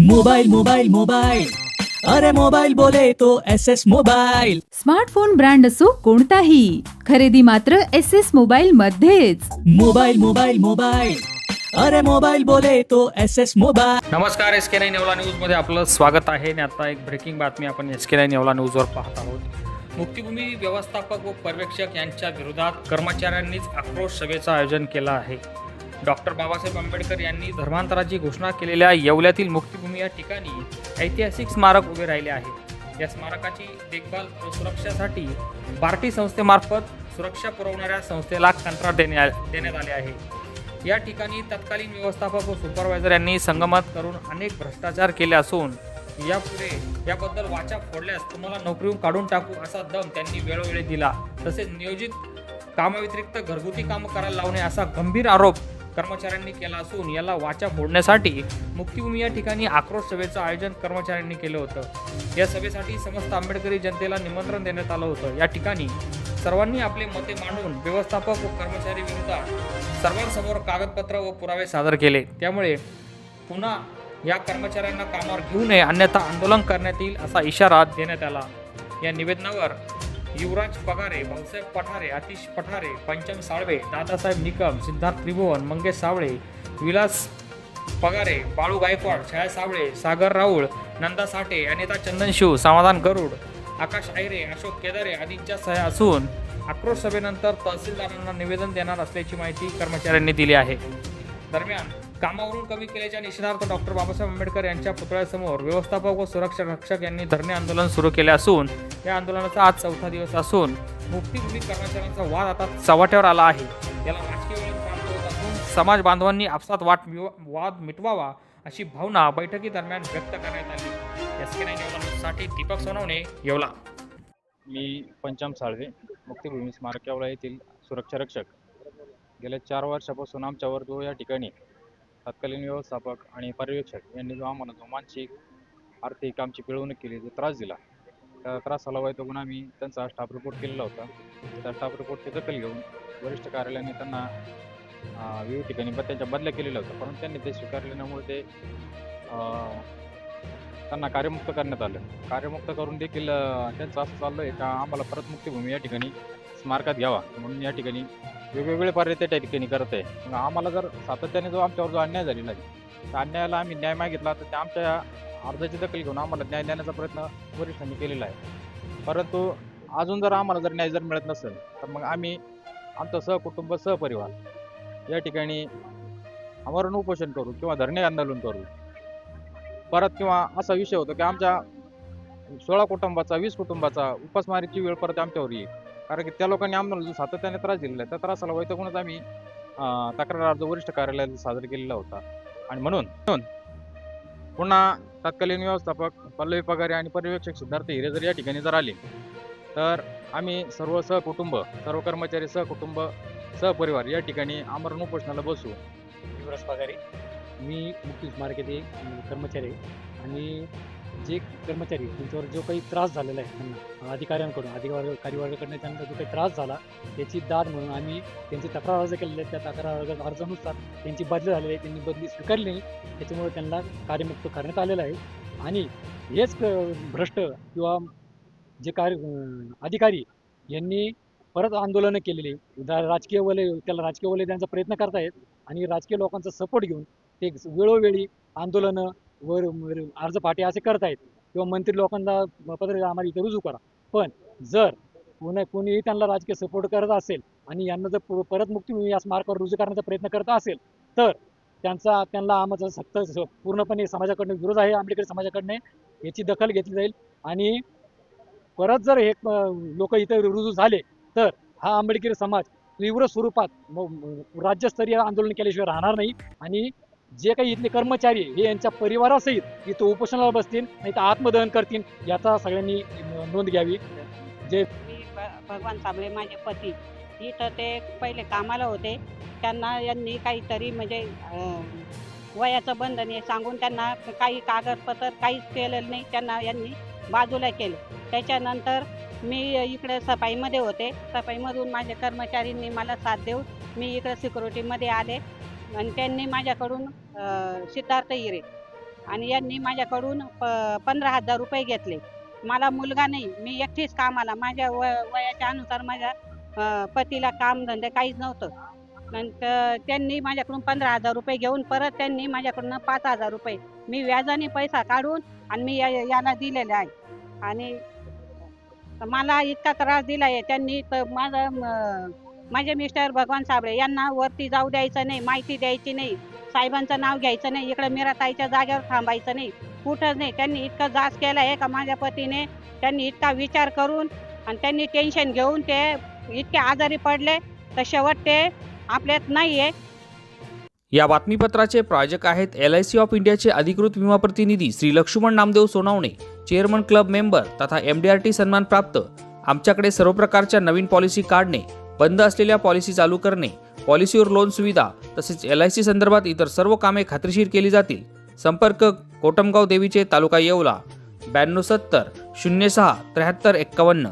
Mobile mobile mobile. अरे mobile बोले तो S S mobile. Smartphone brand असो कोणताही खरेदी मात्र एस एस मोबाईल मध्येच. Mobile mobile mobile. अरे मोबाइल बोले तो एस एस मोबाइल। नमस्कार एस के नाईन येवला न्यूजमध्ये आपलं स्वागत आहे. आणि आता एक ब्रेकिंग बातमी आपण एस के नाईन येवला न्यूजवर पाहत आहोत. मुक्तिभूमी व्यवस्थापक व पर्यवेक्षक यांच्या विरोधात कर्मचाऱ्यांनीच आक्रोश सभेचं आयोजन केलं आहे. डॉक्टर बाबासाहेब आंबेडकर यांनी धर्मांतराची घोषणा केलेल्या येवल्यातील मुक्तिभूमी या ठिकाणी ऐतिहासिक स्मारक उभे राहिले आहे या स्मारकाची देखभाल व सुरक्षासाठी बार्टी संस्थेमार्फत सुरक्षा पुरवणाऱ्या संस्थेला कंत्राट देण्या देण्यात आले आहे. या ठिकाणी तत्कालीन व्यवस्थापक व सुपरवायझर यांनी संगमत करून अनेक भ्रष्टाचार केले असून यापुढे याबद्दल वाचा फोडल्यास तुम्हाला नोकरीहून काढून टाकू असा दम त्यांनी वेळोवेळी दिला. तसेच नियोजित कामाव्यतिरिक्त घरगुती कामं करायला लावणे असा गंभीर आरोप कर्मचाऱ्यांनी केला असून याला वाचा फोडण्यासाठी मुक्तिभूमी या ठिकाणी आक्रोश सभेचं आयोजन कर्मचाऱ्यांनी केलं होतं. या सभेसाठी समस्त आंबेडकरी जनतेला निमंत्रण देण्यात आलं होतं. या ठिकाणी सर्वांनी आपले मते मांडून व्यवस्थापक व कर्मचारी विरोधात सर्वांसमोर कागदपत्र व पुरावे सादर केले. त्यामुळे पुन्हा या कर्मचाऱ्यांना कामावर घेऊ नये अन्यथा आंदोलन करण्यात येईल असा इशारा देण्यात आला. या निवेदनावर युवराज पगारे भाऊसाहेब पठारे आतिश पठारे पंचम साळवे दादासाहेब निकम सिद्धार्थ त्रिभुवन मंगेश सावळे विलास पगारे बाळू गायकवाड छाया सावळे सागर राऊळ नंदा साठे अनिता चंदनशिव समाधान गरुड आकाश आयरे अशोक केदारे आदींच्या सह्या असून आक्रोश सभेनंतर तहसीलदारांना निवेदन देणार असल्याची माहिती कर्मचाऱ्यांनी दिली आहे. दरम्यान कामावरून कमी केल्याच्या निषेधार्थ डॉक्टर बाबासाहेब आंबेडकर यांच्या पुतळ्यासमोर व्यवस्थापक व सुरक्षा रक्षक यांनी धरणे आंदोलन सुरू केले असून या आंदोलनाचा आज चौथा दिवस असून मुक्तीभूमी कर्मचाऱ्यांचा वाद आता चव्हाट्यावर आला आहे. याला राजकीय असून समाज बांधवांनी आपसात वाट वाद मिटवावा अशी भावना बैठकीदरम्यान व्यक्त करण्यात आली. एस के नाईन साठी दीपक सोनवणे येवला. मी पंचम साळवे मुक्तिभूमी स्मारक येवला येथील सुरक्षा रक्षक. गेल्या चार वर्षापासून आमच्यावर जो या ठिकाणी तत्कालीन व्यवस्थापक आणि पर्यवेक्षक यांनी जो आम्हाला जो मानसिक आर्थिक आमची पिळवणूक केली जो त्रास दिला त्या त्रासाला वैतगून आम्ही त्यांचा स्टाफ रिपोर्ट केलेला होता. त्या स्टाफ रिपोर्टची दखल घेऊन वरिष्ठ कार्यालयाने त्यांना विविध ठिकाणी त्यांच्या बदल्या केलेल्या होत्या. परंतु त्यांनी ते स्वीकारल्यामुळे ते त्यांना कार्यमुक्त करण्यात आलं. कार्यमुक्त करून देखील त्यांचं असं चाललं आहे का आम्हाला परत मुक्तिभूमी या ठिकाणी स्मारकात घ्यावा. म्हणून या ठिकाणी वेगवेगळे पर्याय त्या ठिकाणी करत आहे. मग आम्हाला जर सातत्याने जो आमच्यावर जो अन्याय झालेला आहे त्या अन्यायाला आम्ही न्याय मागितला तर त्या आमच्या अर्जाची दखल घेऊन आम्हाला न्याय देण्याचा प्रयत्न वरिष्ठांनी केलेला आहे. परंतु अजून जर आम्हाला जर न्याय जर मिळत नसेल तर मग आम्ही आमचं सहकुटुंब सहपरिवार या ठिकाणी आमरण उपोषण करू किंवा धरणे आंदोलन करू. परत किंवा असा विषय होतो की आमच्या सोळा कुटुंबाचा वीस कुटुंबाचा उपासमारीची वेळ परत आमच्यावर येईल. कारण की त्या लोकांनी आम्हाला जो सातत्याने त्रास दिलेला आहे त्या त्रासाला वैतगूनच आम्ही अं, तक्रार अर्ज वरिष्ठ कार्यालयात सादर केलेला होता. आणि म्हणून म्हणून पुन्हा तत्कालीन व्यवस्थापक पल्लवी पगारे आणि पर्यवेक्षक सिद्धार्थ हिरे जर या ठिकाणी जर आले तर आम्ही सर्व सहकुटुंब सर्व कर्मचारी सहकुटुंब सहपरिवार या ठिकाणी आमरण उपोषणाला बसू. युवराज पगारे. मी मुक्ती स्मारक येथे कर्मचारी. आणि जे कर्मचारी आहेत, त्यांच्यावर जो काही त्रास झालेला आहे त्यांना अधिकाऱ्यांकडून अधिकारी कार्यवर्गाकडून त्यांना जो काही त्रास झाला त्याची दाद म्हणून आम्ही त्यांची तक्रार अर्ज केलेले आहेत त्या तक्रार अर्ज अर्जानुसार त्यांची बदली झालेली आहे त्यांनी बदली स्वीकारली नाही. त्याच्यामुळे त्यांना कार्यमुक्त करण्यात आलेलं आहे. आणि हेच भ्रष्ट किंवा जे कार्य अधिकारी यांनी परत आंदोलनं केलेली दा- राजकीय वलय त्याला राजकीय वलय त्यांचा प्रयत्न करतायत आणि राजकीय लोकांचा सपोर्ट घेऊन ते वेळोवेळी आंदोलनं वर वर अर्ज पाठी असे करतायत किंवा मंत्री लोकांना पत्र आम्हाला इथे रुजू करा. पण जर कोणी कोणीही त्यांना राजकीय सपोर्ट करत असेल आणि यांना जर परत मुक्ती या स्मारकावर रुजू करण्याचा प्रयत्न करत असेल तर त्यांचा त्यांना आम्हाला सक्त पूर्णपणे समाजाकडनं विरोध आहे आमच्याकडे समाजाकडनं याची दखल घेतली जाईल. आणि परत जर हे लोक इथे रुजू झाले तर हा आंबेडकरी समाज तीव्र स्वरूपात म- राज्यस्तरीय आंदोलन केल्याशिवाय राहणार नाही. आणि जे काही इथले कर्मचारी हे यांच्या परिवारासहित इथं उपोषणाला बसतील नाही तर आत्मदहन करतील याचा सगळ्यांनी नोंद घ्यावी. मी भ- भगवान साबळे माझे पती. इथं ते पहिले कामाला होते. त्यांना यांनी काहीतरी म्हणजे वयाचं बंधन हे सांगून त्यांना काही कागदपत्र काहीच केलेलं नाही. त्यांना यांनी बाजूला केलं. त्याच्यानंतर मी इकडे सफाईमध्ये होते. सफाईमधून माझ्या कर्मचारींनी मला साथ देऊन मी इकडे सिक्युरिटीमध्ये आले. आणि त्यांनी माझ्याकडून सिद्धार्थ हिरे आणि यांनी माझ्याकडून प पंधरा हजार रुपये घेतले. मला मुलगा नाही मी एकटीच कामाला माझ्या व वयाच्या अनुसार माझ्या पतीला कामधंदे काहीच नव्हतं. नंतर त्यांनी माझ्याकडून पंधरा हजार रुपये घेऊन परत त्यांनी माझ्याकडून पाच हजार रुपये. मी व्याजाने पैसा काढून आणि मी या- याला दिलेले आहे. आणि मला इतका त्रास दिला आहे त्यांनी तर माझं माझे मिस्टर भगवान साबळे यांना वरती जाऊ द्यायचं नाही माहिती द्यायची नाही साहेबांचं नाव घ्यायचं नाही इकडे मीराताईच्या जागेवर थांबायचं नाही कुठंच नाही. त्यांनी इतकं जाच केला आहे का माझ्या पतीने? त्यांनी इतका विचार करून आणि त्यांनी टेन्शन घेऊन ते इतके आजारी पडले तर शेवट ते आपल्यात नाही आहे या बातमीपत्राचे प्रायोजक आहेत एल आय सी ऑफ इंडियाचे अधिकृत विमा प्रतिनिधी Shri Laxman Namdev Sonawane chairman club member तथा एम डी आर टी सन्मान प्राप्त आमच्याकडे सर्व प्रकारच्या नवीन पॉलिसी काढणे बंद असलेल्या पॉलिसी चालू करणे पॉलिसीवर लोन सुविधा तसेच एल आय सी संदर्भात इतर सर्व कामे खात्रीशीर केली जातील. संपर्क कोटमगाव देवीचे तालुका येवला ब्याण्णव सत्तर शून्य सहा त्र्याहत्तर एक्कावन्न.